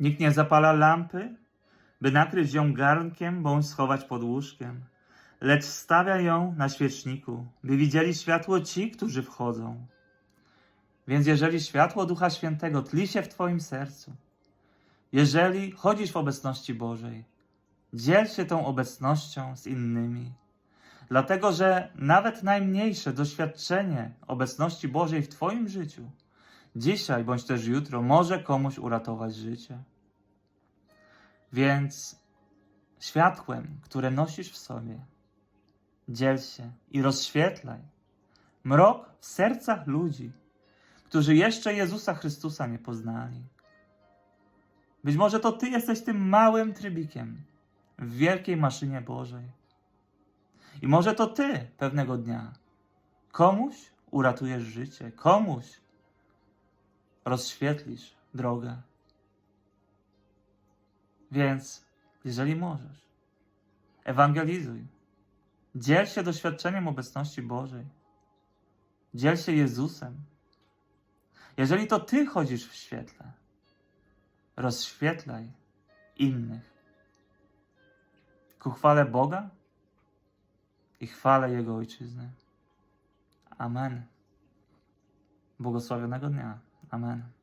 Nikt nie zapala lampy, by nakryć ją garnkiem bądź schować pod łóżkiem, lecz stawia ją na świeczniku, by widzieli światło ci, którzy wchodzą. Więc jeżeli światło Ducha Świętego tli się w Twoim sercu, jeżeli chodzisz w obecności Bożej, dziel się tą obecnością z innymi. Dlatego, że nawet najmniejsze doświadczenie obecności Bożej w Twoim życiu, dzisiaj bądź też jutro, może komuś uratować życie. Więc światłem, które nosisz w sobie, dziel się i rozświetlaj mrok w sercach ludzi, którzy jeszcze Jezusa Chrystusa nie poznali. Być może to Ty jesteś tym małym trybikiem w wielkiej maszynie Bożej. I może to Ty pewnego dnia komuś uratujesz życie, komuś rozświetlisz drogę. Więc, jeżeli możesz, ewangelizuj. Dziel się doświadczeniem obecności Bożej. Dziel się Jezusem. Jeżeli to Ty chodzisz w świetle, rozświetlaj innych. Ku chwale Boga i chwale Jego Ojczyzny. Amen. Błogosławionego dnia. Amen.